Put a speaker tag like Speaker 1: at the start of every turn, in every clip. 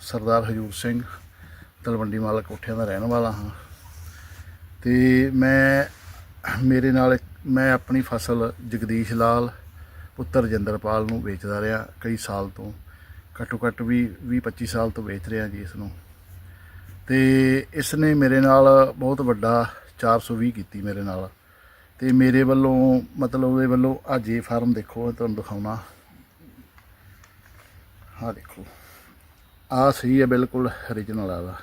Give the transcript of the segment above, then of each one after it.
Speaker 1: ਸਰਦਾਰ ਹਜੂਰ ਸਿੰਘ ਤਲਵੰਡੀ ਮਾਲ ਕੋਠਿਆਂ ਦਾ ਰਹਿਣ ਵਾਲਾ ਹਾਂ। ਤੇ ਮੈਂ, ਮੇਰੇ ਨਾਲ ਮੈਂ ਆਪਣੀ ਫਸਲ ਜਗਦੀਸ਼ ਲਾਲ, ਪੁੱਤਰ ਜਿੰਦਰਪਾਲ ਨੂੰ ਵੇਚਦਾ ਰਿਹਾ ਕਈ ਸਾਲ ਤੋਂ। ਘੱਟੋ ਘੱਟ ਵੀ 20 25 ਸਾਲ ਤੋਂ ਵੇਚ ਰਿਹਾ ਜੀ ਇਸ ਨੂੰ ਤੇ ਇਸ ਨੇ ਮੇਰੇ ਨਾਲ ਬਹੁਤ ਵੱਡਾ 420 ਕੀਤੀ ਮੇਰੇ ਨਾਲ। ਤੇ ਮੇਰੇ ਵੱਲੋਂ, ਮਤਲਬ ਉਹਦੇ ਵੱਲੋਂ ਅੱਜ ਇਹ ਫਾਰਮ ਦੇਖੋ ਤੁਹਾਨੂੰ ਦਿਖਾਉਣਾ। ਆਹ ਦੇਖੋ। ਆ ਸਹੀ ਹੈ ਬਿਲਕੁਲ origignal ਆ ਵਾ।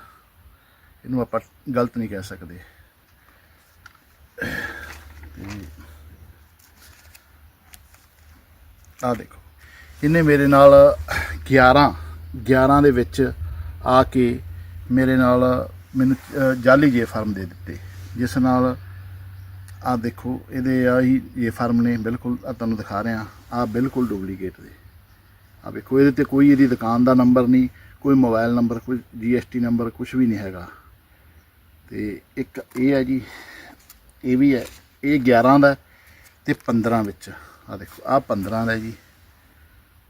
Speaker 1: ਇਹਨੂੰ ਆਪਾਂ ਗਲਤ ਨਹੀਂ ਕਹਿ ਸਕਦੇ। ਆ ਦੇਖੋ ਇਹਨੇ ਮੇਰੇ ਨਾਲ 11 11 ਦੇ ਵਿੱਚ ਆ ਕੇ ਮੇਰੇ ਨਾਲ ਮੈਨੂੰ ਅਹ, ਜਾਲੀ ਜੇ ਫਾਰਮ ਦੇ ਦਿੱਤੇ। ਜਿਸ ਨਾਲ ਆ ਦੇਖੋ ਇਹਦੇ ਆ ਹੀ ਇਹ ਫਾਰਮ ਨੇ ਬਿਲਕੁਲ ਆ ਤੁਹਾਨੂੰ ਦਿਖਾ ਰਿਹਾ। ਆ ਬਿਲਕੁਲ ਡੁਪਲੀਕੇਟ ਦੇ। ਆ ਵੇਖੋ ਇਹਦੇ ਤੇ ਕੋਈ ਇਹਦੀ ਦੁਕਾਨ ਦਾ ਨੰਬਰ ਨਹੀਂ। ਕੋਈ ਮੋਬਾਈਲ ਨੰਬਰ, ਕੋਈ ਜੀਐਸਟੀ ਨੰਬਰ ਕੁਝ ਵੀ ਨਹੀਂ ਹੈਗਾ। ਤੇ ਇੱਕ ਇਹ ਹੈ ਜੀ, ਇਹ ਵੀ ਹੈ, ਇਹ 11 ਦਾ ਤੇ 15 ਵਿੱਚ। ਆ ਦੇਖੋ ਆ 15 ਦਾ ਜੀ।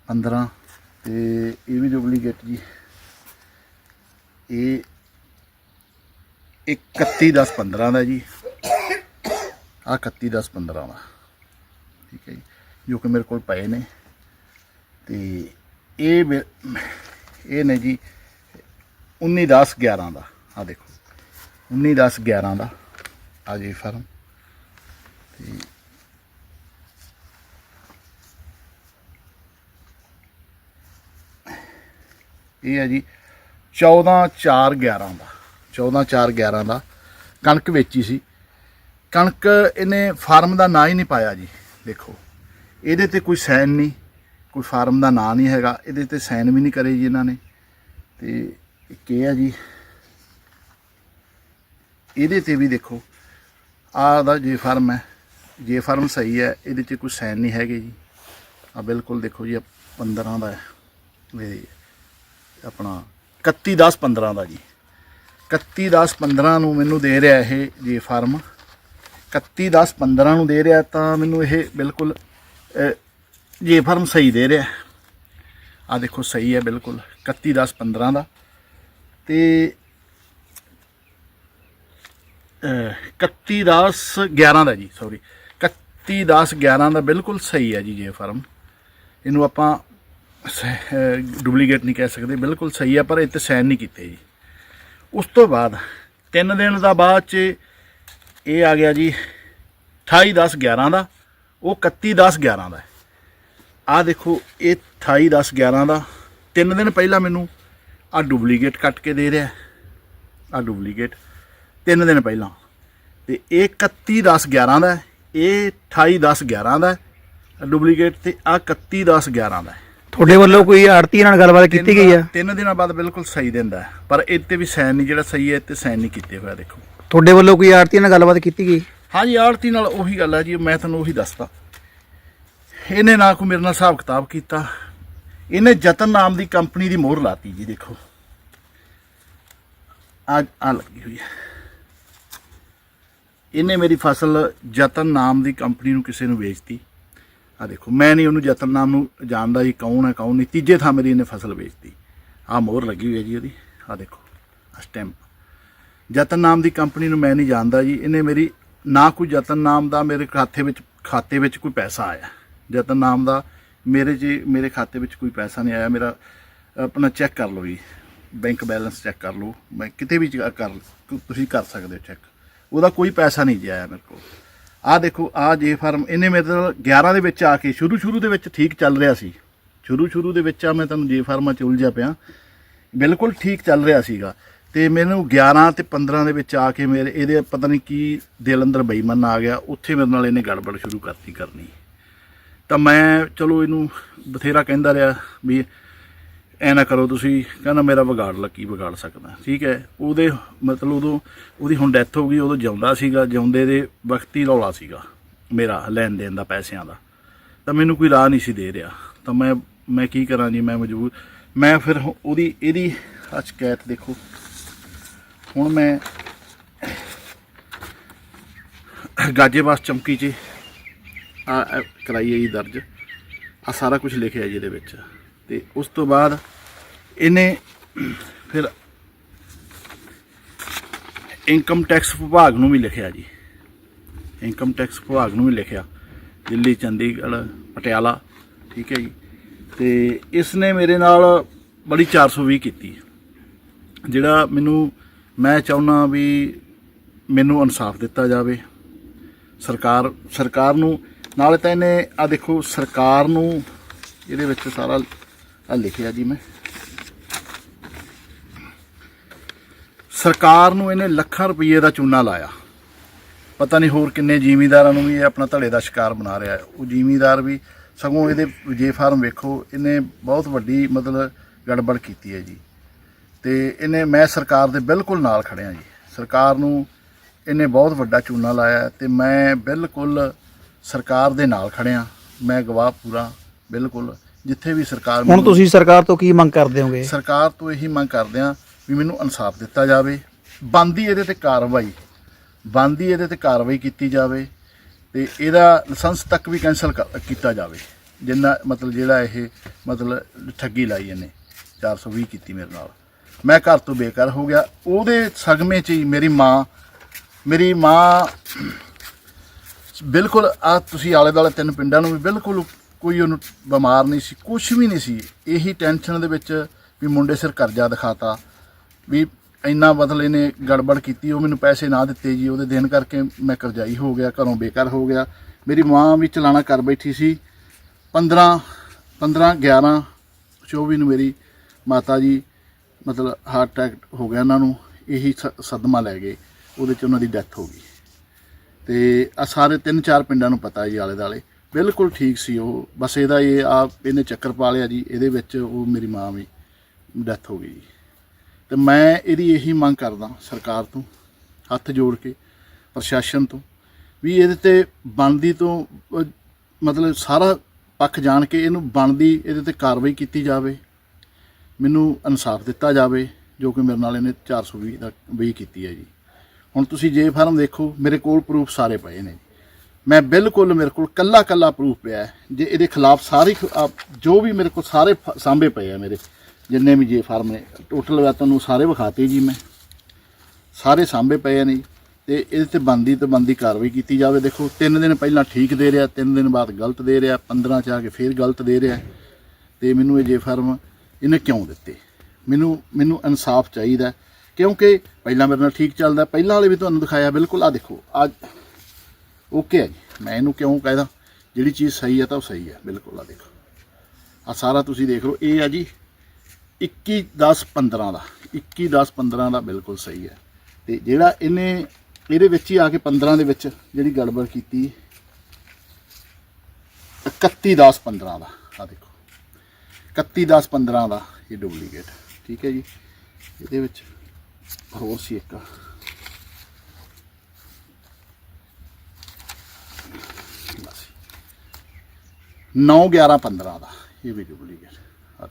Speaker 1: 15 ਤੇ ਇਹ ਵੀ ਡੁਪਲੀਕੇਟ ਜੀ। ਇਹ 31 10 15 ਦਾ ਜੀ। ਆ 31 10 15 ਦਾ। ਠੀਕ ਹੈ ਜੀ, ਜੋ ਕਿ ਮੇਰੇ ਕੋਲ ਪਏ ਨੇ। ਤੇ ਇਹ ਮੇ- ਇਹ ਨੇ ਜੀ 19 10 11 ਦਾ ਆ ਦੇਖੋ। 19 10 11 ਦਾ ਆ ਜੀ ਫਾਰਮ। ਤੇ ਇਹ ਹੈ ਜੀ 14 4 11 ਦਾ 14 4 11 ਦਾ ਕਣਕ ਵੇਚੀ ਸੀ। ਕਣਕ ਇਹਨੇ ਫਾਰਮ ਦਾ ਨਾਂ ਹੀ ਨਹੀਂ ਪਾਇਆ ਜੀ, ਦੇਖੋ। ਇਹਦੇ ਤੇ ਕੋਈ ਸਾਈਨ ਨਹੀਂ। ਕੋਈ ਫਾਰਮ ਦਾ ਨਾਂ ਨਹੀਂ ਹੈਗਾ, ਇਹਦੇ ਤੇ ਸਾਈਨ ਵੀ ਨਹੀਂ ਕਰੇ ਜੀ ਇਹਨਾਂ ਨੇ। ਤੇ ਇੱਕ ਇਹ ਆ ਜੀ, ਇਹਦੇ ਤੇ ਵੀ ਦੇਖੋ, ਆਹ ਦਾ ਜੇ ਫਾਰਮ ਹੈ, ਜੇ ਫਾਰਮ ਸਹੀ ਹੈ, ਇਹਦੇ 'ਚ ਕੋਈ ਸਾਈਨ ਨਹੀਂ ਹੈਗੇ ਜੀ। ਆ ਬਿਲਕੁਲ ਦੇਖੋ ਜੀ 15 ਦਾ ਹੈ ਆਪਣਾ 31 10 15 ਦਾ ਜੀ। 31 10 15 ਨੂੰ ਮੈਨੂੰ ਦੇ ਰਿਹਾ ਇਹ ਜੇ ਫਾਰਮ। 31 10 15 ਨੂੰ ਦੇ ਰਿਹਾ ਤਾਂ ਮੈਨੂੰ ਇਹ ਬਿਲਕੁਲ ਜੇ ਫਾਰਮ ਸਹੀ ਦੇ ਰਿਹਾ ਆ ਦੇਖੋ ਸਹੀ ਹੈ ਬਿਲਕੁਲ 31 10 15 ਦਾ। ਤੇ ਅਹ, 31 10 11 ਦਾ ਜੀ ਸੌਰੀ 31 10 11 ਦਾ ਬਿਲਕੁਲ ਸਹੀ ਹੈ ਜੀ ਜੇ ਫਾਰਮ। ਇਹਨੂੰ ਆਪਾਂ ਡੁਪਲੀਕੇਟ ਨਹੀਂ ਕਹਿ ਸਕਦੇ ਬਿਲਕੁਲ ਸਹੀ ਹੈ ਪਰ ਇਹ ਤੇ ਸਾਈਨ ਨਹੀਂ ਕੀਤੇ ਜੀ। ਉਸ ਤੋਂ ਬਾਅਦ ਤਿੰਨ ਦਿਨ ਦਾ ਬਾਅਦ ਚ ਇਹ ਆ ਗਿਆ ਜੀ 28 10 11 ਦਾ ਉਹ 31 10 11 ਦਾ ਆ ਦੇਖੋ ਇਹ 28 10 11 ਦਾ। ਤਿੰਨ ਦਿਨ ਪਹਿਲਾਂ ਮੈਨੂੰ ਆ ਡੁਪਲੀਕੇਟ ਕੱਟ ਕੇ ਦੇ ਰਿਹਾ। ਆ ਡੁਪਲੀਕੇਟ ਤਿੰਨ ਦਿਨ ਪਹਿਲਾਂ। ਤੇ ਇਹ 31 10 11 ਦਾ ਇਹ 28 10 11 ਦਾ ਡੁਪਲੀਕੇਟ ਤੇ ਆ 31 10 11 ਦਾ।
Speaker 2: ਤੁਹਾਡੇ ਵੱਲੋਂ ਕੋਈ ਆੜਤੀ ਨਾਲ ਗੱਲਬਾਤ ਕੀਤੀ ਗਈ ਆ?
Speaker 1: ਤਿੰਨ ਦਿਨਾਂ ਬਾਅਦ ਬਿਲਕੁਲ ਸਹੀ ਦਿੰਦਾ। ਪਰ ਇਹ ਤੇ ਵੀ ਸਾਈਨ ਨਹੀਂ ਜਿਹੜਾ ਸਹੀ ਹੈ ਤੇ ਸਾਈਨ ਨਹੀਂ ਕੀਤੇ ਹੋਇਆ ਦੇਖੋ।
Speaker 2: ਤੁਹਾਡੇ ਵੱਲੋਂ ਕੋਈ ਆੜਤੀ ਨਾਲ ਗੱਲਬਾਤ ਕੀਤੀ ਗਈ?
Speaker 1: ਹਾਂਜੀ ਆੜਤੀ ਨਾਲ ਉਹੀ ਗੱਲ ਹੈ ਜੀ ਮੈਂ ਤੁਹਾਨੂੰ ਉਹੀ ਦੱਸਦਾ। ਇਹਨੇ ਨਾ ਕੋਈ ਮੇਰੇ ਨਾਲ ਹਿਸਾਬ ਕਿਤਾਬ ਕੀਤਾ। ਇਹਨੇ ਜਤਨ ਨਾਮ ਦੀ ਕੰਪਨੀ ਦੀ ਮੋਹਰ ਲਾਤੀ ਜੀ, ਦੇਖੋ। ਆ ਆ ਲੱਗੀ ਹੋਈ ਹੈ। ਇਹਨੇ ਮੇਰੀ ਫਸਲ ਜਤਨ ਨਾਮ ਦੀ ਕੰਪਨੀ ਨੂੰ ਕਿਸੇ ਨੂੰ ਵੇਚਤੀ। ਆ ਦੇਖੋ, ਮੈਂ ਨਹੀਂ ਉਹਨੂੰ ਜਤਨ ਨਾਮ ਨੂੰ ਜਾਣਦਾ ਜੀ, ਕੌਣ ਹੈ, ਕੌਣ ਨਹੀਂ। ਤੀਜੇ ਥਾਂ ਮੇਰੀ ਇਹਨੇ ਫਸਲ ਵੇਚਤੀ। ਆ ਮੋਹਰ ਲੱਗੀ ਹੋਈ ਹੈ ਜੀ ਉਹਦੀ। ਆ ਦੇਖੋ ਆ ਸਟੈਂਪ ਜਤਨ ਨਾਮ ਦੀ ਕੰਪਨੀ ਨੂੰ ਮੈਂ ਨਹੀਂ ਜਾਣਦਾ ਜੀ। ਇਹਨੇ ਮੇਰੀ ਨਾ ਕੋਈ ਜਤਨ ਨਾਮ ਦਾ ਮੇਰੇ ਖਾਤੇ ਵਿੱਚ ਖਾਤੇ ਵਿੱਚ ਕੋਈ ਪੈਸਾ ਆਇਆ। ਜਤਨ ਨਾਮ ਦਾ ਮੇਰੇ ਜੀ ਮੇਰੇ ਖਾਤੇ ਵਿੱਚ ਕੋਈ ਪੈਸਾ ਨਹੀਂ ਆਇਆ, ਮੇਰਾ ਆਪਣਾ ਚੈੱਕ ਕਰ ਲਓ ਜੀ। ਬੈਂਕ ਬੈਲੈਂਸ ਚੈੱਕ ਕਰ ਲਓ। ਮੈਂ ਕਿਤੇ ਵੀ ਚ- ਕਰ, ਤੁਸੀਂ ਕਰ ਸਕਦੇ ਹੋ ਚੈੱਕ ਉਹਦਾ ਕੋਈ ਪੈਸਾ ਨਹੀਂ ਜੀ ਆਇਆ ਮੇਰੇ ਕੋਲ। ਆਹ ਦੇਖੋ, ਆਹ ਜੇ ਫਾਰਮ ਇਹਨੇ ਮੇਰੇ ਨਾਲ 11 ਦੇ ਵਿੱਚ ਆ ਕੇ ਸ਼ੁਰੂ ਸ਼ੁਰੂ ਦੇ ਵਿੱਚ ਠੀਕ ਚੱਲ ਰਿਹਾ ਸੀ। ਸ਼ੁਰੂ ਸ਼ੁਰੂ ਦੇ ਵਿੱਚ ਆ ਮੈਂ ਤੁਹਾਨੂੰ ਜੇ ਫਾਰਮਾਂ ਚ ਉਲਝਿਆ ਪਿਆ। ਬਿਲਕੁਲ ਠੀਕ ਚੱਲ ਰਿਹਾ ਸੀਗਾ। ਤੇ ਮੈਨੂੰ 11 ਤੇ 15 ਦੇ ਵਿੱਚ ਆ ਕੇ ਮੇਰੇ, ਇਹਦੇ ਪਤਾ ਨਹੀਂ ਕੀ ਦਿਲ ਅੰਦਰ ਬੇਈਮਾਨ ਆ ਗਿਆ। ਉੱਥੇ ਮੇਰੇ ਨਾਲ ਇਹਨੇ ਗੜਬੜ ਸ਼ੁਰੂ ਕਰਤੀ ਕਰਨੀ। ਤਾਂ ਮੈਂ ਚਲੋ ਇਹਨੂੰ ਬਥੇਰਾ ਕਹਿੰਦਾ ਰਿਹਾ ਵੀ ਐ ਨਾ ਕਰੋ ਤੁਸੀਂ, ਕਹਿੰਦਾ ਮੇਰਾ ਵਿਗਾੜ ਲਾ, ਕੀ ਵਿਗਾੜ ਸਕਦਾ? ਠੀਕ ਹੈ? ਉਹਦੇ ਮਤਲਬ ਉਦੋਂ ਉਹਦੀ ਹੁਣ ਡੈਥ ਹੋ ਗਈ, ਉਦੋਂ ਜਿਉਂਦਾ ਸੀਗਾ, ਜਿਉਂਦੇ ਦੇ ਵਕਤ ਹੀ ਰੌਲਾ ਸੀਗਾ ਮੇਰਾ ਲੈਣ ਦੇਣ ਦਾ, ਪੈਸਿਆਂ ਦਾ। ਤਾਂ ਮੈਨੂੰ ਕੋਈ ਰਾਹ ਨਹੀਂ ਸੀ ਦੇ ਰਿਹਾ। ਤਾਂ ਮੈਂ ਮੈਂ ਕੀ ਕਰਾਂ ਜੀ? ਮੈਂ ਮਜਬੂਰ ਮੈਂ ਫਿਰ ਉਹਦੀ, ਇਹਦੀ ਆਹ ਸ਼ਿਕਾਇਤ ਦੇਖੋ। ਹੁਣ ਮੈਂ ਗਾਜੇਬਾਸ ਚਮਕੀ 'ਚ ਆ ਕਰਾਈ ਹੈ ਜੀ ਦਰਜ। ਆ ਸਾਰਾ ਕੁਝ ਲਿਖਿਆ ਜੀ ਇਹਦੇ ਵਿੱਚ। ਤੇ ਉਸ ਤੋਂ ਬਾਅਦ ਇਹਨੇ ਫਿਰ ਇਨਕਮ ਟੈਕਸ ਵਿਭਾਗ ਨੂੰ ਵੀ ਲਿਖਿਆ ਜੀ। ਇਨਕਮ ਟੈਕਸ ਵਿਭਾਗ ਨੂੰ ਵੀ ਲਿਖਿਆ। ਦਿੱਲੀ, ਚੰਡੀਗੜ੍ਹ, ਪਟਿਆਲਾ, ਠੀਕ ਹੈ ਜੀ। ਤੇ ਇਸ ਨੇ ਮੇਰੇ ਨਾਲ ਬੜੀ 420 ਕੀਤੀ। ਜਿਹੜਾ ਮੈਨੂੰ, ਮੈਂ ਚਾਹੁੰਦਾ ਵੀ ਮੈਨੂੰ ਇਨਸਾਫ ਦਿੱਤਾ ਜਾਵੇ। ਸਰਕਾਰ ਸਰਕਾਰ ਨੂੰ ਨਾਲੇ ਤਾਂ ਇਹਨੇ ਆ ਦੇਖੋ, ਸਰਕਾਰ ਨੂੰ ਇਹਦੇ ਵਿੱਚ ਸਾਰਾ ਆ ਲਿਖਿਆ ਜੀ ਮੈਂ। ਸਰਕਾਰ ਨੂੰ ਇਹਨੇ ਲੱਖਾਂ ਰੁਪਏ ਦਾ ਚੂਨਾ ਲਾਇਆ। ਪਤਾ ਨਹੀਂ ਹੋਰ ਕਿੰਨੇ ਜ਼ਿਮੀਂਦਾਰਾਂ ਨੂੰ ਵੀ ਇਹ ਆਪਣਾ ਧੜੇ ਦਾ ਸ਼ਿਕਾਰ ਬਣਾ ਰਿਹਾ ਹੈ। ਉਹ ਜ਼ਿਮੀਂਦਾਰ ਵੀ ਸਗੋਂ ਇਹਦੇ ਜੇ ਫਾਰਮ ਵੇਖੋ, ਇਹਨੇ ਬਹੁਤ ਵੱਡੀ ਮਤਲਬ ਗੜਬੜ ਕੀਤੀ ਹੈ ਜੀ। ਤੇ ਇਹਨੇ, ਮੈਂ ਸਰਕਾਰ ਦੇ ਬਿਲਕੁਲ ਨਾਲ ਖੜਿਆ ਜੀ। ਸਰਕਾਰ ਨੂੰ ਇਹਨੇ ਬਹੁਤ ਵੱਡਾ ਚੂਨਾ ਲਾਇਆ ਹੈ ਤੇ ਮੈਂ ਬਿਲਕੁਲ ਸਰਕਾਰ ਦੇ ਨਾਲ ਖੜਿਆ ਮੈਂ ਗਵਾਹ ਪੂਰਾ ਬਿਲਕੁਲ। ਜਿੱਥੇ ਵੀ ਸਰਕਾਰ
Speaker 2: ਹੁਣ ਤੁਸੀਂ ਸਰਕਾਰ ਤੋਂ ਕੀ ਮੰਗ ਕਰਦੇ ਹੋਗੇ?
Speaker 1: ਸਰਕਾਰ ਤੋਂ ਇਹੀ ਮੰਗ ਕਰਦੇ ਆ ਵੀ ਮੈਨੂੰ ਇਨਸਾਫ ਦਿੱਤਾ ਜਾਵੇ। ਬੰਦੀ ਇਹਦੇ ਤੇ ਕਾਰਵਾਈ। ਬੰਦੀ ਇਹਦੇ ਤੇ ਕਾਰਵਾਈ ਕੀਤੀ ਜਾਵੇ ਤੇ ਇਹਦਾ ਲਾਇਸੈਂਸ ਤੱਕ ਵੀ ਕੈਨਸਲ ਕੀਤਾ ਜਾਵੇ। ਜਿੰਨਾ ਮਤਲਬ ਜਿਹੜਾ ਇਹ ਮਤਲਬ ਠੱਗੀ ਲਾਈ ਇਹਨੇ। 420 ਕੀਤੀ ਮੇਰੇ ਨਾਲ। ਮੈਂ ਘਰ ਤੋਂ ਬੇਕਾਰ ਹੋ ਗਿਆ। ਉਹਦੇ ਸਗਮੇ 'ਚ ਹੀ ਮੇਰੀ ਮਾਂ ਮੇਰੀ ਮਾਂ ਬਿਲਕੁਲ ਆ ਤੁਸੀਂ ਆਲੇ ਦੁਆਲੇ ਤਿੰਨ ਪਿੰਡਾਂ ਨੂੰ ਵੀ ਬਿਲਕੁਲ ਕੋਈ ਉਹਨੂੰ ਬਿਮਾਰ ਨਹੀਂ ਸੀ ਕੁਝ ਵੀ ਨਹੀਂ ਸੀ। ਇਹੀ ਟੈਨਸ਼ਨ ਦੇ ਵਿੱਚ ਵੀ ਮੁੰਡੇ ਸਿਰ ਕਰਜ਼ਾ ਦਿਖਾਤਾ, ਵੀ ਇੰਨਾ ਬਦਲੇ ਨੇ ਗੜਬੜ ਕੀਤੀ, ਉਹ ਮੈਨੂੰ ਪੈਸੇ ਨਾ ਦਿੱਤੇ ਜੀ, ਉਹਦੇ ਦੇਣ ਕਰਕੇ ਮੈਂ ਕਰਜ਼ਾਈ ਹੋ ਗਿਆ, ਘਰੋਂ ਬੇਕਾਰ ਹੋ ਗਿਆ। ਮੇਰੀ ਮਾਂ ਵੀ ਚਲਾਣਾ ਕਰ ਬੈਠੀ ਸੀ। 15 15 11 24 ਨੂੰ ਮੇਰੀ ਮਾਤਾ ਜੀ ਮਤਲਬ ਹਾਰਟ ਅਟੈਕ ਹੋ ਗਿਆ ਉਹਨਾਂ ਨੂੰ, ਇਹੀ ਸ- ਸਦਮਾ ਲੈ ਗਏ, ਉਹਦੇ ਚ ਉਹਨਾਂ ਦੀ ਡੈਥ ਹੋ ਗਈ। ਤੇ ਆ ਸਾਰੇ ਤਿੰਨ ਚਾਰ ਪਿੰਡਾਂ ਨੂੰ ਪਤਾ ਜੀ ਆਲੇ ਦਾਲੇ ਬਿਲਕੁਲ ਠੀਕ ਸੀ ਉਹ। ਬਸ ਇਹਦਾ ਇਹ ਆ ਇਹਨੇ ਚੱਕਰ ਪਾ ਲਿਆ ਜੀ, ਇਹਦੇ ਵਿੱਚ ਉਹ ਮੇਰੀ ਮਾਂ ਵੀ ਡੈਥ ਹੋ ਗਈ ਜੀ। ਤੇ ਮੈਂ ਇਹਦੀ ਇਹੀ ਮੰਗ ਕਰਦਾ ਸਰਕਾਰ ਤੋਂ, ਹੱਥ ਜੋੜ ਕੇ, ਪ੍ਰਸ਼ਾਸਨ ਤੋਂ, ਵੀ ਇਹਦੇ ਤੇ ਬਣਦੀ ਤੋਂ ਮਤਲਬ ਸਾਰਾ ਪੱਖ ਜਾਣ ਕੇ ਇਹਨੂੰ ਬਣਦੀ, ਇਹਦੇ ਤੇ ਕਾਰਵਾਈ ਕੀਤੀ ਜਾਵੇ। ਮੈਨੂੰ ਇਨਸਾਫ ਦਿੱਤਾ ਜਾਵੇ, ਜੋ ਕਿ ਮੇਰੇ ਨਾਲ ਇਹਨੇ 420 ਦਾ ਵੀ ਕੀਤੀ ਹੈ ਜੀ। ਹੁਣ ਤੁਸੀਂ ਜੇ ਫਾਰਮ ਦੇਖੋ, ਮੇਰੇ ਕੋਲ ਪ੍ਰੂਫ ਸਾਰੇ ਪਏ ਨੇ। ਮੈਂ ਬਿਲਕੁਲ ਮੇਰੇ ਕੋਲ ਕੱਲਾ ਕੱਲਾ ਪ੍ਰੂਫ ਪਿਆ ਜੇ ਇਹਦੇ ਖਿਲਾਫ ਸਾਰੇ ਜੋ ਵੀ ਮੇਰੇ ਕੋਲ ਸਾਰੇ ਫ- ਸਾਂਭੇ ਪਏ ਆ ਮੇਰੇ, ਜਿੰਨੇ ਵੀ ਜੇ ਫਾਰਮ ਨੇ ਟੋਟਲ ਵਾ ਤੁਹਾਨੂੰ ਸਾਰੇ ਵਿਖਾਤੇ ਜੀ ਮੈਂ। ਸਾਰੇ ਸਾਂਭੇ ਪਏ ਨੇ ਜੀ। ਤੇ ਇਹਦੇ ਤੇ ਬੰਦੀ ਤੇ ਬੰਦੀ ਕਾਰਵਾਈ ਕੀਤੀ ਜਾਵੇ। ਦੇਖੋ, ਤਿੰਨ ਦਿਨ ਪਹਿਲਾਂ ਠੀਕ ਦੇ ਰਿਹਾ, ਤਿੰਨ ਦਿਨ ਬਾਅਦ ਗਲਤ ਦੇ ਰਿਹਾ 15 ਚ ਆ ਕੇ ਫੇਰ ਗਲਤ ਦੇ ਰਿਹਾ। ਤੇ ਮੈਨੂੰ ਇਹ ਜੇ ਫਾਰਮ ਇਹਨੇ ਕਿਉਂ ਦਿੱਤੇ? ਮੈਨੂੰ ਮੈਨੂੰ ਇਨਸਾਫ ਚਾਹੀਦਾ ਕਿਉਂਕਿ ਪਹਿਲਾਂ ਮੇਰੇ ਨਾਲ ਠੀਕ ਚੱਲਦਾ, ਪਹਿਲਾਂ ਵਾਲੇ ਵੀ ਤੁਹਾਨੂੰ ਦਿਖਾਇਆ, ਬਿਲਕੁਲ ਆ ਦੇਖੋ ਅੱਜ ਓਕੇ ਹੈ ਜੀ। ਮੈਂ ਇਹਨੂੰ ਕਿਉਂ ਕਹਿਦਾ? ਜਿਹੜੀ ਚੀਜ਼ ਸਹੀ ਹੈ ਤਾਂ ਉਹ ਸਹੀ ਹੈ, ਬਿਲਕੁਲ ਆ ਦੇਖੋ। ਆ ਸਾਰਾ ਤੁਸੀਂ ਦੇਖ ਲਓ, ਇਹ ਆ ਜੀ 21 10 15 ਦਾ 21 10 15 ਦਾ ਬਿਲਕੁਲ ਸਹੀ ਹੈ। ਤੇ ਜਿਹੜਾ ਇਹਨੇ, ਇਹਦੇ ਵਿੱਚ ਹੀ ਆ ਕੇ 15 ਦੇ ਵਿੱਚ ਜਿਹੜੀ ਗੜਬੜ ਕੀਤੀ 31 10 15 ਦਾ ਆ ਦੇਖੋ। 31 10 15 ਦਾ ਇਹ ਡੁਪਲੀਕੇਟ ਠੀਕ ਹੈ ਜੀ? ਇਹਦੇ ਵਿੱਚ ਹੋਰ ਸੀ ਇੱਕ ਬਸ 9 11 15 ਦਾ ਇਹ ਵੀ ਡੁਪਲੀਕੇਟ ਆ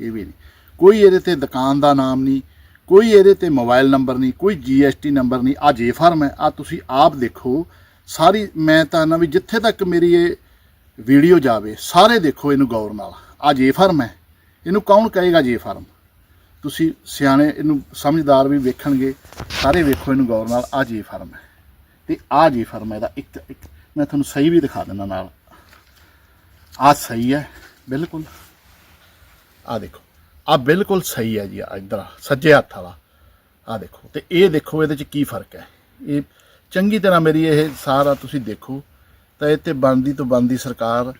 Speaker 1: ਇਹ ਵੀ ਨਹੀਂ ਕੋਈ ਇਹਦੇ ਤੇ ਦੁਕਾਨ ਦਾ ਨਾਮ ਨਹੀਂ ਕੋਈ ਇਹਦੇ ਤੇ ਮੋਬਾਈਲ ਨੰਬਰ ਨਹੀਂ ਕੋਈ ਜੀਐਸਟੀ ਨੰਬਰ ਨਹੀਂ ਆ ਜੇ ਫਾਰਮ ਹੈ ਆ ਤੁਸੀਂ ਆਪ ਦੇਖੋ ਸਾਰੀ ਮੈਂ ਤਾਂ ਨਾ ਵੀ ਜਿੱਥੇ ਤੱਕ ਮੇਰੀ ਇਹ ਵੀਡੀਓ ਜਾਵੇ ਸਾਰੇ ਦੇਖੋ ਇਹਨੂੰ ਗੌਰ ਨਾਲ ਆ ਜੇ ਫਾਰਮ ਹੈ ਇਹਨੂੰ ਕੌਣ ਕਹੇਗਾ ਜੇ ਫਾਰਮ ਤੁਸੀਂ ਸਿਆਣੇ ਇਹਨੂੰ ਸਮਝਦਾਰ ਵੀ ਵੇਖਣਗੇ, ਸਾਰੇ ਵੇਖੋ ਇਹਨੂੰ ਗੌਰ ਨਾਲ ਆ ਜੇ ਫਾਰਮ ਹੈ। ਤੇ ਆ ਜੇ ਫਾਰਮ ਹੈ, ਇਹਦਾ ਇੱਕ ਇੱਕ। ਮੈਂ ਤੁਹਾਨੂੰ ਸਹੀ ਵੀ ਦਿਖਾ ਦਿੰਦਾ ਨਾਲ। ਆ ਸਹੀ ਹੈ, ਬਿਲਕੁਲ। ਆ ਦੇਖੋ ਆ ਬਿਲਕੁਲ ਸਹੀ ਹੈ ਜੀ ਆ ਇੱਧਰ, ਸੱਜੇ ਹੱਥ ਵਾਲਾ। ਆ ਦੇਖੋ, ਤੇ ਇਹ ਦੇਖੋ ਇਹਦੇ ਚ ਕੀ ਫ਼ਰਕ ਹੈ। ਇਹ ਚੰਗੀ ਤਰ੍ਹਾਂ ਮੇਰੀ ਇਹ ਸਾਰਾ ਤੁਸੀਂ ਦੇਖੋ, ਤਾਂ ਇਹ ਤੇ ਬੰਦੀ ਤੋਂ ਬੰਦੀ ਸਰਕਾਰ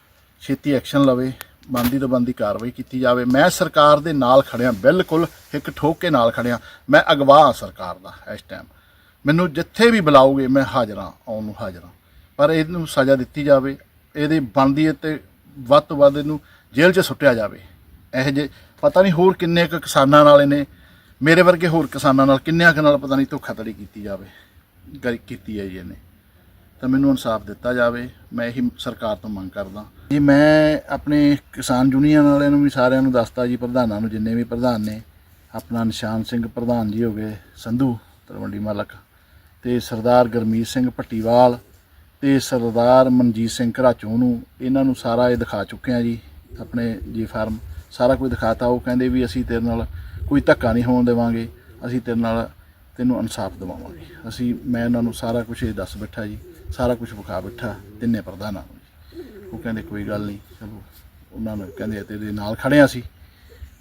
Speaker 1: ਛੇਤੀ ਐਕਸ਼ਨ ਲਵੇ। ਬੰਦੀ ਤੋਂ ਬੰਦੀ ਕਾਰਵਾਈ ਕੀਤੀ ਜਾਵੇ। ਮੈਂ ਸਰਕਾਰ ਦੇ ਨਾਲ ਖੜਿਆ, ਬਿਲਕੁਲ ਇੱਕ ਠੋਕ ਕੇ ਨਾਲ ਖੜਿਆ। ਮੈਂ ਅਗਵਾ ਹਾਂ ਸਰਕਾਰ ਦਾ ਇਸ ਟਾਈਮ ਮੈਨੂੰ ਜਿੱਥੇ ਵੀ ਬੁਲਾਓਗੇ ਮੈਂ ਹਾਜ਼ਰ ਹਾਂ, ਆਉਣ ਨੂੰ ਹਾਜ਼ਰ ਹਾਂ। ਪਰ ਇਹਨੂੰ ਸਜ਼ਾ ਦਿੱਤੀ ਜਾਵੇ। ਇਹਦੇ ਬਣਦੀ ਤੇ ਵੱਧ ਤੋਂ ਵੱਧ ਇਹਨੂੰ ਜੇਲ੍ਹ 'ਚ ਸੁੱਟਿਆ ਜਾਵੇ। ਇਹ ਜੇ ਪਤਾ ਨਹੀਂ ਹੋਰ ਕਿੰਨੇ ਕੁ ਕਿਸਾਨਾਂ ਨਾਲ ਇਹਨੇ, ਮੇਰੇ ਵਰਗੇ ਹੋਰ ਕਿਸਾਨਾਂ ਨਾਲ ਕਿੰਨਿਆਂ ਕੁ ਨਾਲ ਪਤਾ ਨਹੀਂ ਧੋਖਾਧੜੀ ਕੀਤੀ ਜਾਵੇ। ਗਰੀ, ਕੀਤੀ ਹੈ ਜੀ ਇਹਨੇ। ਤਾਂ ਮੈਨੂੰ ਇਨਸਾਫ ਦਿੱਤਾ ਜਾਵੇ, ਮੈਂ ਇਹੀ ਸਰਕਾਰ ਤੋਂ ਮੰਗ ਕਰਦਾ। ਜੀ, ਮੈਂ ਆਪਣੇ ਕਿਸਾਨ ਯੂਨੀਅਨ ਵਾਲਿਆਂ ਨੂੰ ਵੀ ਸਾਰਿਆਂ ਨੂੰ ਦੱਸਤਾ ਜੀ, ਪ੍ਰਧਾਨਾਂ ਨੂੰ ਜਿੰਨੇ ਵੀ ਪ੍ਰਧਾਨ ਨੇ, ਆਪਣਾ ਨਿਸ਼ਾਨ ਸਿੰਘ ਪ੍ਰਧਾਨ ਜੀ ਹੋ ਗਏ, ਸੰਧੂ ਤਲਵੰਡੀ ਮਾਲਕ ਤੇ ਸਰਦਾਰ ਗਰਮੀਤ ਸਿੰਘ ਭੱਟੀਵਾਲ ਤੇ ਸਰਦਾਰ ਮਨਜੀਤ ਸਿੰਘ ਘਰਾਚੋਂ ਨੂੰ ਇਹਨਾਂ ਨੂੰ ਸਾਰਾ ਇਹ ਦਿਖਾ ਚੁੱਕੇ ਆ ਜੀ, ਆਪਣੇ ਜੀ ਫਾਰਮ ਸਾਰਾ ਕੁਝ ਦਿਖਾਤਾ। ਉਹ ਕਹਿੰਦੇ ਵੀ ਅਸੀਂ ਤੇਰੇ ਨਾਲ ਕੋਈ ਧੱਕਾ ਨਹੀਂ ਹੋਣ ਦੇਵਾਂਗੇ, ਅਸੀਂ ਤੇਰੇ ਨਾਲ ਤੈਨੂੰ ਇਨਸਾਫ ਦਿਵਾਵਾਂਗੇ। ਅਸੀਂ, ਮੈਂ ਉਹਨਾਂ ਨੂੰ ਸਾਰਾ ਕੁਝ ਇਹ ਦੱਸ ਬੈਠਾ ਜੀ। ਸਾਰਾ ਕੁਝ ਵਿਖਾ ਬੈਠਾ, ਤਿੰਨੇ ਪ੍ਰਧਾਨਾਂ ਨੂੰ ਜੀ ਉਹ ਕਹਿੰਦੇ, ਕੋਈ ਗੱਲ ਨਹੀਂ, ਚਲੋ। ਉਹਨਾਂ ਨੂੰ ਕਹਿੰਦੇ ਤੇਰੇ ਨਾਲ ਖੜਿਆ ਸੀ ਅਸੀਂ,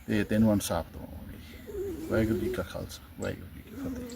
Speaker 1: ਤੇ ਤੈਨੂੰ ਇਨਸਾਫ ਦਿਵਾਵਾਂਗੇ ਜੀ। ਵਾਹਿਗੁਰੂ ਜੀ ਕਾ ਖਾਲਸਾ, ਵਾਹਿਗੁਰੂ ਜੀ ਕੀ ਫਤਿਹ।